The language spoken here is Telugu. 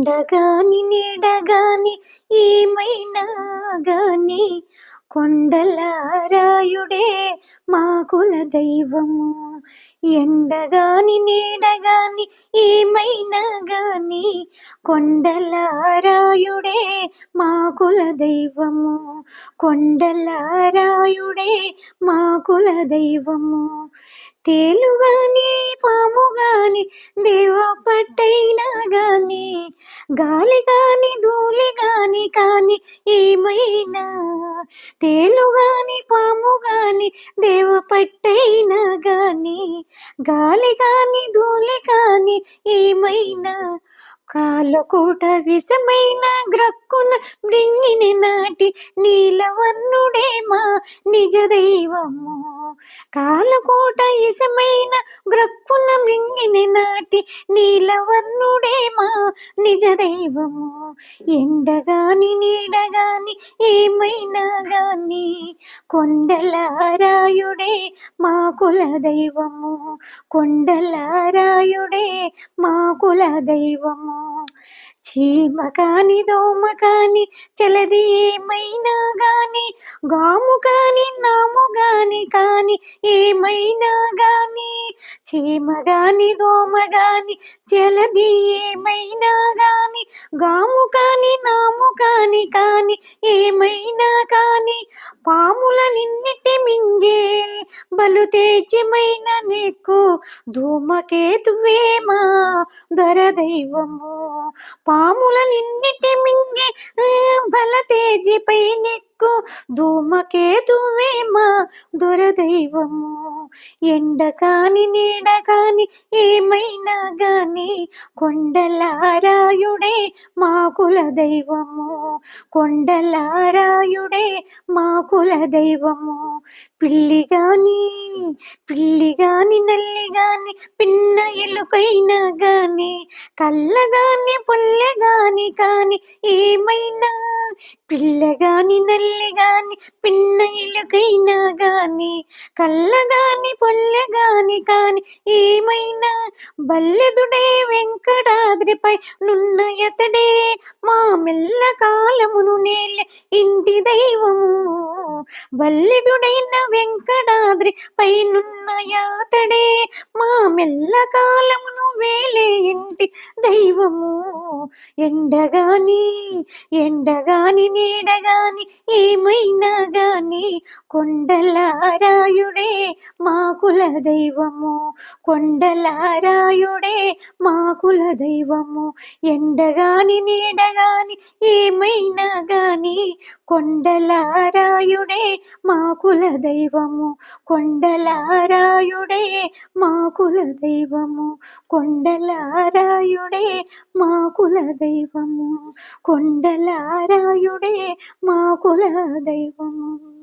ఎండగాని నీడగాని ఏమైనా గాని కొండలారాయుడే మా కుల దైవము. ఎండగాని నీడగాని ఏమైనా గాని కొండలారాయుడే మా కుల దైవము. కొండలారాయుడే మా కుల దైవము. తేలుగాని పాము గాని దేవ పట్టైనా గాని గాలి గాని ధూళి గాని కాని ఏమైనా తేలుగాని పాము గాని దేవ పట్టైనా గాని గాలి గాని ధూళి కాని ఏమైనా కాలకూట విషమైన గ్రక్కున మృంగిని నాటి నీలవర్ణుడే మా నిజ దైవము కాలకోట ఇసమైన గ్రక్కున మింగిని నాటి నీలవర్ణుడే మా నిజ దైవము ఎండగాని నీడగాని ఏమైనా గాని కొండలారాయుడే మా కుల దైవము కొండలారాయుడే మా కుల దైవము చీమ కాని దోమ కాని చలది ఏమైనా గాని గాము కాని నాము గాని ఏమైనా గాని చీమ గాని దోమ గాని చెలది ఏమైనా గాని గాము కాని నాము కాని కాని ఏమైనా కాని పాముల నిన్నిటి మింగే బలు తేజమైన నీకు ధూమకేతువేమా దొర దైవము. పాముల నిన్నిటి మింగే బల తేజిపై నీకు ధూమకేతువేమా దురదైవము ఎండ కాని నీడ కాని ఏమైనా గాని కొండలారాయుడే మా కుల దైవము కొండలారాయుడే మా కుల దైవము పిల్లి గాని పిల్లి గాని నల్లి గాని పిన్న ఎలుకైనా గాని కళ్ళగాని పుల్లె గాని కాని ఏమైనా పిల్లగాని నల్లి గాని పిన్న ఎలుకైనా గాని కళ్ళగాని కాని పొల్లె గాని కాని ఏమైనా బల్లెదుడే వెంకటాద్రిపై నున్నయతడే మా మెల్ల కాలమును నేల ఇంటి దైవము. వల్లిదుడైన వెంకటాద్రి పైనున్న యాతడే మా మెల్ల కాలమును వేలే ఇంటి దైవము. ఎండగాని ఎండగాని నీడగాని ఏమైనా గాని కొండలారాయుడే మా కుల దైవము. కొండలారాయుడే మా కుల దైవము. ఎండగాని నీడగాని ఏమైనా అయినా గాని కొండలారాయుడే మా కుల దైవము. కొండలారాయుడే మా కుల దైవము. కొండలారాయుడే మా కుల దైవము. కొండలారాయుడే మా కుల దైవము.